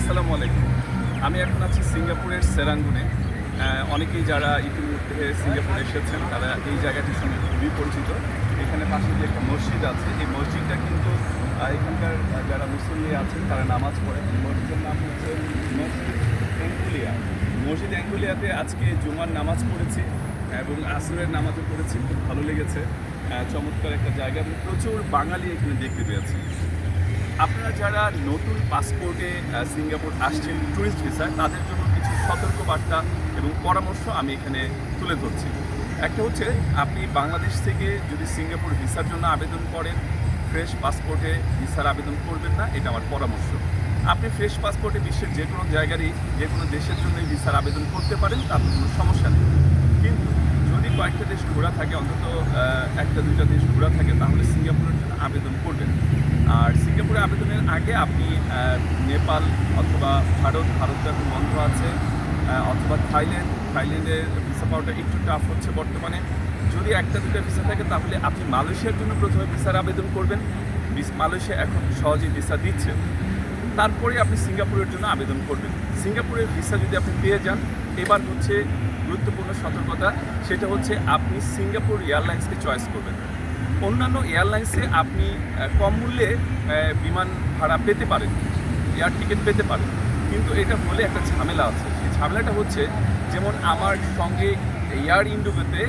আসসালামু আলাইকুম। আমি এখন আছি সিঙ্গাপুরের সেরাঙ্গুনে। অনেকেই যারা ইতিমধ্যে সিঙ্গাপুরে এসেছেন, তারা এই জায়গাটির সঙ্গে খুবই পরিচিত। এখানে পাশে যে একটা মসজিদ আছে, এই মসজিদটা কিন্তু এখানকার যারা মুসল্লি আছেন, তারা নামাজ এই মসজিদের নাম হচ্ছে মসজিদ অ্যাঙ্গুলিয়া। মসজিদ অ্যাঙ্কুলিয়াতে আজকে জুমার নামাজ পড়েছি এবং আসরের নামাজও পড়েছি। খুব ভালো লেগেছে। চমৎকার একটা জায়গা এবং প্রচুর বাঙালি এখানে দেখতে পেয়েছি। আপনারা যারা নতুন পাসপোর্টে সিঙ্গাপুর আসছেন ট্যুরিস্ট ভিসায় তাদের জন্য কিছু সতর্কবার্তা এবং পরামর্শ আমি এখানে তুলে ধরছি। একটা হচ্ছে, আপনি বাংলাদেশ থেকে যদি সিঙ্গাপুর ভিসার জন্য আবেদন করেন ফ্রেশ পাসপোর্টে ভিসার আবেদন করবেন না, এটা আমার পরামর্শ। আপনি ফ্রেশ পাসপোর্টে বিশ্বের যে কোনো জায়গারই, যে কোনো দেশের জন্যই ভিসার আবেদন করতে পারেন, তাতে কোনো সমস্যা নেই। কিন্তু যদি কয়েকটা দেশ ঘোরা থাকে, অন্তত একটা, দুইটা দেশ ঘোরা থাকে, তাহলে সিঙ্গাপুরের জন্য আবেদন করবেন। আবেদনের আগে আপনি নেপাল অথবা ভারত ভারত তো এখন বন্ধ আছে অথবা থাইল্যান্ড, থাইল্যান্ডের ভিসা পাওয়াটা একটু টাফ হচ্ছে বর্তমানে। যদি একটা দুটা ভিসা থাকে, তাহলে আপনি মালয়েশিয়ার জন্য প্রথমে ভিসার আবেদন করবেন। মালয়েশিয়া এখন সহজেই ভিসা দিচ্ছে। তারপরে আপনি সিঙ্গাপুরের জন্য আবেদন করবেন। সিঙ্গাপুরের ভিসা যদি আপনি পেয়ে যান, এবার হচ্ছে গুরুত্বপূর্ণ সতর্কতা, সেটা হচ্ছে আপনি সিঙ্গাপুর এয়ারলাইন্সকে চয়েস করবেন। অন্যান্য এয়ারলাইন্সে আপনি কম মূল্যে বিমান ভাড়া পেতে পারেন, এয়ার টিকিট পেতে পারেন। কিন্তু এটা হলে একটা ঝামেলা আছে। সেই ঝামেলাটা হচ্ছে, যেমন আমার সঙ্গে এয়ার ইন্ডিগোতে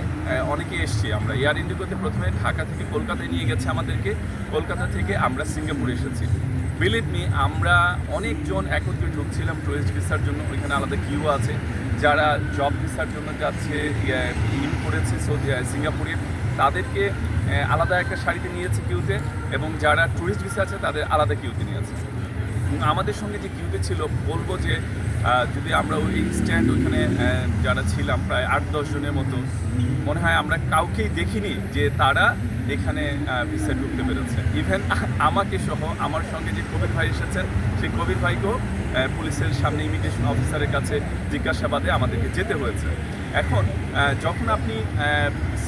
অনেকে এসছি। আমরা এয়ার ইন্ডিগোতে প্রথমে ঢাকা থেকে কলকাতায় নিয়ে গেছে আমাদেরকে। কলকাতা থেকে আমরা সিঙ্গাপুর এসেছি। বিলিভ মি আমরা অনেকজন একত্রে ঢুকছিলাম টুরিস্ট ভিসার জন্য। ওইখানে আলাদা কিউ আছে। যারা জব ভিসার জন্য যাচ্ছে ইন করেছে সৌদি সিঙ্গাপুরে তাদেরকে আলাদা একটা শাড়িতে নিয়েছে কিউতে এবং যারা টুরিস্ট ভিসা আছে তাদের আলাদা কিউতে নিয়েছে। আমাদের সঙ্গে যে কিউতে ছিল, বলব যে যদি আমরা ওই স্ট্যান্ড ওইখানে যারা ছিলাম প্রায় আট দশ জনের মতো, মনে হয় আমরা কাউকেই দেখিনি যে তারা এখানে ভিসা ঢুকতে পেরেছে। ইভেন আমাকে সহ আমার সঙ্গে যে কবির ভাই এসেছেন, সেই কবির ভাইকেও পুলিশের সামনে ইমিগ্রেশন অফিসারের কাছে জিজ্ঞাসাবাদে আমাদেরকে যেতে হয়েছে। এখন যখন আপনি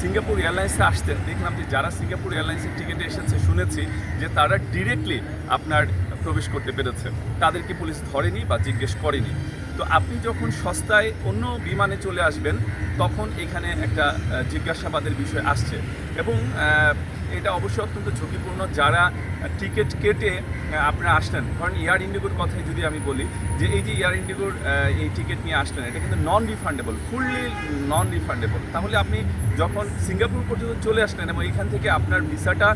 সিঙ্গাপুর এয়ারলাইন্সে আসতেন, দেখলাম যে যারা সিঙ্গাপুর এয়ারলাইন্সের টিকিটে এসেছে, শুনেছি যে তারা ডিরেক্টলি আপনার প্রবেশ করতে পেরেছে। তাদেরকে পুলিশ ধরেনি বা জিজ্ঞেস করেনি। তো আপনি যখন সস্তায় অন্য বিমানে চলে আসবেন, তখন এখানে একটা জিজ্ঞাসাবাদের বিষয় আসছে। এবং এটা অবশ্যই অত্যন্ত ঝুঁকিপূর্ণ। যারা টিকিট কেটে আপনারা আসলেন কারণ এয়ার ইন্ডিগোর কথাই যদি আমি বলি, যে এই যে এয়ার ইন্ডিগোর এই টিকিট নিয়ে আসলেন, এটা কিন্তু non refundable fully non refundable তাহলে আপনি যখন সিঙ্গাপুর পর্যন্ত চলে আসলেন এবং এখান থেকে আপনার ভিসাটা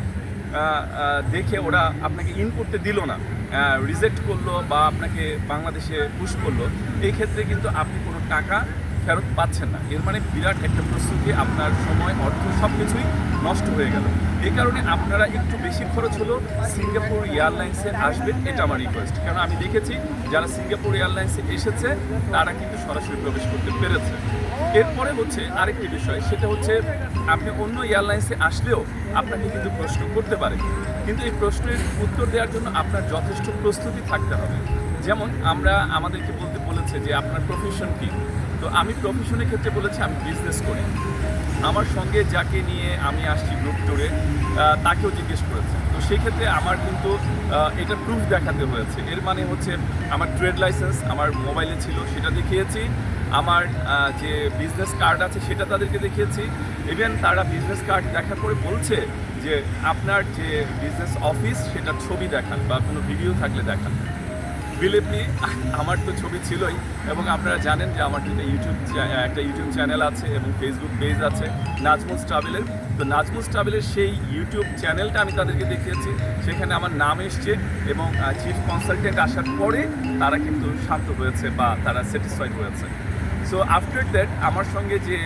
দেখে ওরা আপনাকে ইন করতে দিল না রিজেক্ট করল বা আপনাকে বাংলাদেশে পুশ করল এই ক্ষেত্রে কিন্তু আপনি কোনো টাকা ফেরত পাচ্ছেন না। এর মানে বিরাট একটা প্রস্তুতি, আপনার সময়, অর্থ সব কিছুই নষ্ট হয়ে গেল। এই কারণে আপনারা একটু বেশি খরচ হলো সিঙ্গাপুর এয়ারলাইন্সে আসবেন, এটা আমার রিকোয়েস্ট কারণ আমি দেখেছি যারা সিঙ্গাপুর এয়ারলাইন্সে এসেছে, তারা কিন্তু সরাসরি প্রবেশ করতে পেরেছে। এরপরে হচ্ছে আরেকটি বিষয়, সেটা হচ্ছে আপনি অন্য এয়ারলাইন্সে আসলেও আপনাকে কিন্তু প্রশ্ন করতে পারে। কিন্তু এই প্রশ্নের উত্তর দেওয়ার জন্য আপনার যথেষ্ট প্রস্তুতি থাকতে হবে। যেমন আমরা, আমাদেরকে বলতে বলেছে যে আপনার প্রফেশন কী? তো আমি প্রফেশনের ক্ষেত্রে বলেছি আমি বিজনেস করি। আমার সঙ্গে যাকে নিয়ে আমি আসছি গ্রুপ ট্যুরে তাকেও জিজ্ঞেস করেছে। তো সেই ক্ষেত্রে আমার কিন্তু এটা প্রুফ দেখাতে হয়েছে। এর মানে হচ্ছে আমার ট্রেড লাইসেন্স আমার মোবাইলে ছিল, সেটা দেখিয়েছি। আমার যে বিজনেস কার্ড আছে, সেটা তাদেরকে দেখিয়েছি। ইভেন তারা বিজনেস কার্ড দেখার পরে বলছে যে, আপনার যে বিজনেস অফিস সেটা ছবি দেখান বা কোনো ভিডিও থাকলে দেখান। বিলিভ মি আমার তো ছবি ছিলই এবং আপনারা জানেন যে আমার একটা ইউটিউব একটা ইউটিউব চ্যানেল আছে এবং ফেসবুক পেজ আছে নাজমুস ট্রাভেলের। তো নাজমুস ট্রাভেলের সেই ইউটিউব চ্যানেলটা আমি তাদেরকে দেখিয়েছি। সেখানে আমার নাম এসছে এবং চিফ কনসালটেন্ট আসার পরে তারা কিন্তু শান্ত হয়েছে বা তারা স্যাটিসফাইড হয়েছে। সো আফটার দ্যাট আমার সঙ্গে যে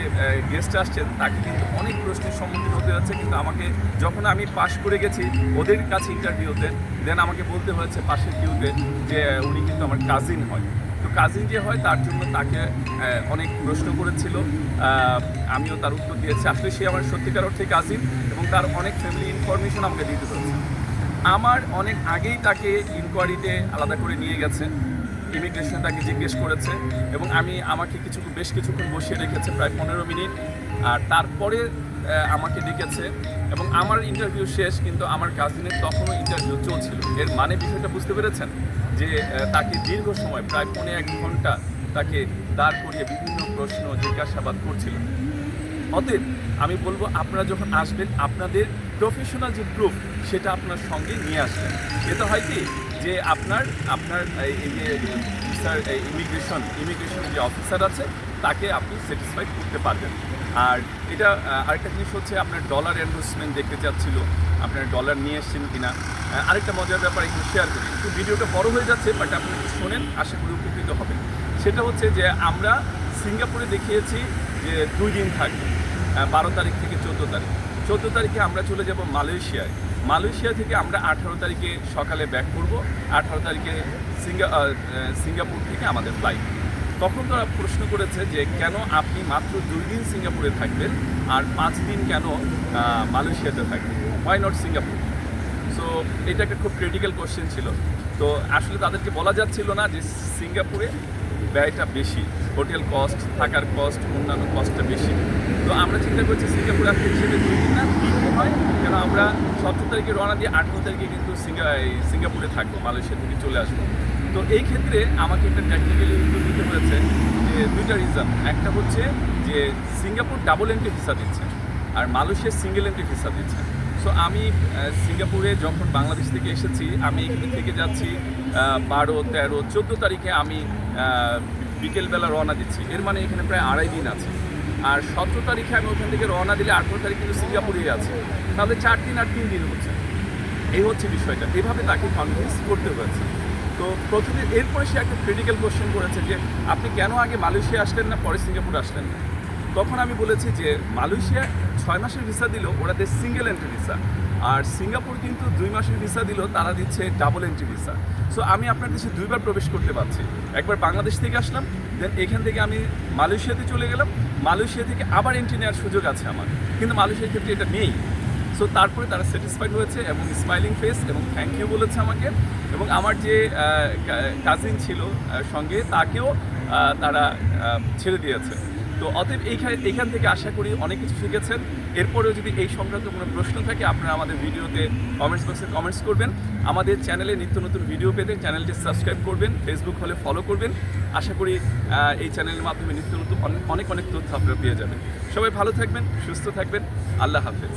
গেস্ট আসছেন, তাকে কিন্তু অনেক প্রশ্নের সম্মুখীন হতে হচ্ছে। কিন্তু আমাকে যখন আমি পাশ করে গেছি, ওদের কাছে ইন্টারভিউতে দেন আমাকে বলতে হয়েছে পাশের কিউতে যে উনি কিন্তু আমার কাজিন হয়। তো কাজিন যে হয়, তার জন্য তাকে অনেক প্রশ্ন করেছিল। আমিও তার উত্তর দিয়েছি। আসলে সে আমার সত্যিকার অর্থে কাজিন এবং তার অনেক ফ্যামিলি ইনফরমেশন আমাকে দিতে হয়েছে আমার অনেক আগেই তাকে ইনকোয়ারিতে আলাদা করে নিয়ে গেছে। ইমিগ্রেশন তাকে জিজ্ঞেস করেছে এবং আমি আমাকে কিছু, বেশ কিছুক্ষণ বসিয়ে রেখেছে, প্রায় পনেরো মিনিট। আর তারপরে আমাকে ডেকেছে এবং আমার ইন্টারভিউ শেষ, কিন্তু আমার কাজিনের তখনও ইন্টারভিউ চলছিল। এর মানে বিষয়টা বুঝতে পেরেছেন? যে তাকে দীর্ঘ সময়, প্রায় পৌনে এক ঘণ্টা তাকে দাঁড় করিয়ে বিভিন্ন প্রশ্ন, জিজ্ঞাসাবাদ করছিল। অতএব, আমি বলব, আপনারা যখন আসবেন, আপনাদের প্রফেশনাল যে প্রুফ সেটা আপনার সঙ্গে নিয়ে আসবেন। এতে হয় কি? যে আপনার আপনার, এই যে ইমিগ্রেশন ইমিগ্রেশন যে অফিসার আছে, তাকে আপনি স্যাটিসফাইড করতে পারবেন। আর এটা আরেকটা জিনিস হচ্ছে আপনার ডলার এনভেস্টমেন্ট দেখতে চাচ্ছিল, আপনার ডলার নিয়ে এসছেন কিনা। আরেকটা মজার ব্যাপার একটু শেয়ার করি। একটু ভিডিওটা বড় হয়ে যাচ্ছে বাট আপনি শোনেন, আশা করি উপকৃত হবেন। সেটা হচ্ছে যে আমরা সিঙ্গাপুরে দেখিয়েছি যে দুই দিন থাকবে বারো তারিখ থেকে চোদ্দ তারিখ। চোদ্দ তারিখে আমরা চলে যাব মালয়েশিয়ায়। মালয়েশিয়া থেকে আমরা আঠারো তারিখে সকালে ব্যাক করব। আঠারো তারিখে সিঙ্গা সিঙ্গাপুর থেকে আমাদের ফ্লাইট তখন তারা প্রশ্ন করেছে যে, কেন আপনি মাত্র দুই দিন সিঙ্গাপুরে থাকবেন আর পাঁচ দিন কেন মালয়েশিয়াতে থাকবেন? Why not Singapore? সো এটা একটা খুব ক্রিটিক্যাল কোশ্চেন ছিল। তো আসলে তাদেরকে বলা যাচ্ছিল না যে, সিঙ্গাপুরে ব্যয়টা বেশি হোটেল কস্ট থাকার কস্ট অন্যান্য কস্টটা বেশি। তো আমরা চিন্তা করছি সিঙ্গাপুরে আসতে হিসেবে দুই দিন না। হয়, কেন আমরা সতেরো তারিখে রওনা দিয়ে আঠেরো তারিখে কিন্তু সিঙ্গাপুরে থাকব, মালয়েশিয়া থেকে চলে আসব। তো এই ক্ষেত্রে আমাকে একটা টেকনিক্যালি উত্তর দিতে হয়েছে যে দুইটা রিজন একটা হচ্ছে যে সিঙ্গাপুর ডাবল এন্ট্রি ভিসা দিচ্ছে আর মালয়েশিয়া সিঙ্গেল এন্ট্রি ভিসা দিচ্ছে। সো আমি সিঙ্গাপুরে যখন বাংলাদেশ থেকে এসেছি, আমি এখানে থেকে যাচ্ছি বারো, তেরো, চোদ্দ তারিখে আমি বিকেলবেলা রওনা দিচ্ছি। এর মানে এখানে প্রায় আড়াই দিন আছে। আর সতেরো তারিখে আমি ওখান থেকে রওনা দিলে আঠেরো তারিখ কিন্তু সিঙ্গাপুরেই আছে। তাহলে চার দিন আর তিন দিন হচ্ছে। এই হচ্ছে বিষয়টা। এভাবে তাকে কনভিন্স করতে হয়েছে। তো প্রথমে এরপরে সে একটা ক্রিটিক্যাল কোশ্চেন করেছে যে, আপনি কেন আগে মালয়েশিয়া আসলেন না, পরে সিঙ্গাপুর আসলেন না? তখন আমি বলেছি যে, মালয়েশিয়া ছয় মাসের ভিসা দিল ওরা দেশ সিঙ্গেল এন্ট্রি ভিসা আর সিঙ্গাপুর কিন্তু দুই মাসের ভিসা দিল, তারা দিচ্ছে ডাবল এন্ট্রি ভিসা সো আমি আপনার দেশে দুইবার প্রবেশ করতে পারছি। একবার বাংলাদেশ থেকে আসলাম দেন এখান থেকে আমি মালয়েশিয়াতে চলে গেলাম। মালয়েশিয়া থেকে আবার এন্ট্রি নেওয়ার সুযোগ আছে আমার। কিন্তু মালয়েশিয়ার ক্ষেত্রে এটা নেই। সো তারপরে তারা স্যাটিসফাইড হয়েছে এবং স্মাইলিং ফেস এবং থ্যাংক ইউ বলেছে আমাকে। এবং আমার যে কাজিন ছিল সঙ্গে, তাকেও তারা ছেড়ে দিয়েছে। তো অতএব এইখানে এইখান থেকে আশা করি অনেক কিছু শিখেছেন। এরপরেও যদি এই সংক্রান্ত কোনো প্রশ্ন থাকে, আপনারা আমাদের ভিডিওতে কমেন্টস বক্সে কমেন্টস করবেন। আমাদের চ্যানেলে নিত্য নতুন ভিডিও পেতে চ্যানেলটি সাবস্ক্রাইব করবেন ফেসবুক হলে ফলো করবেন। আশা করি এই চ্যানেলের মাধ্যমে নিত্য নতুন অনেক অনেক তথ্য আপনারা পেয়ে যাবেন। সবাই ভালো থাকবেন, সুস্থ থাকবেন। আল্লাহ হাফেজ।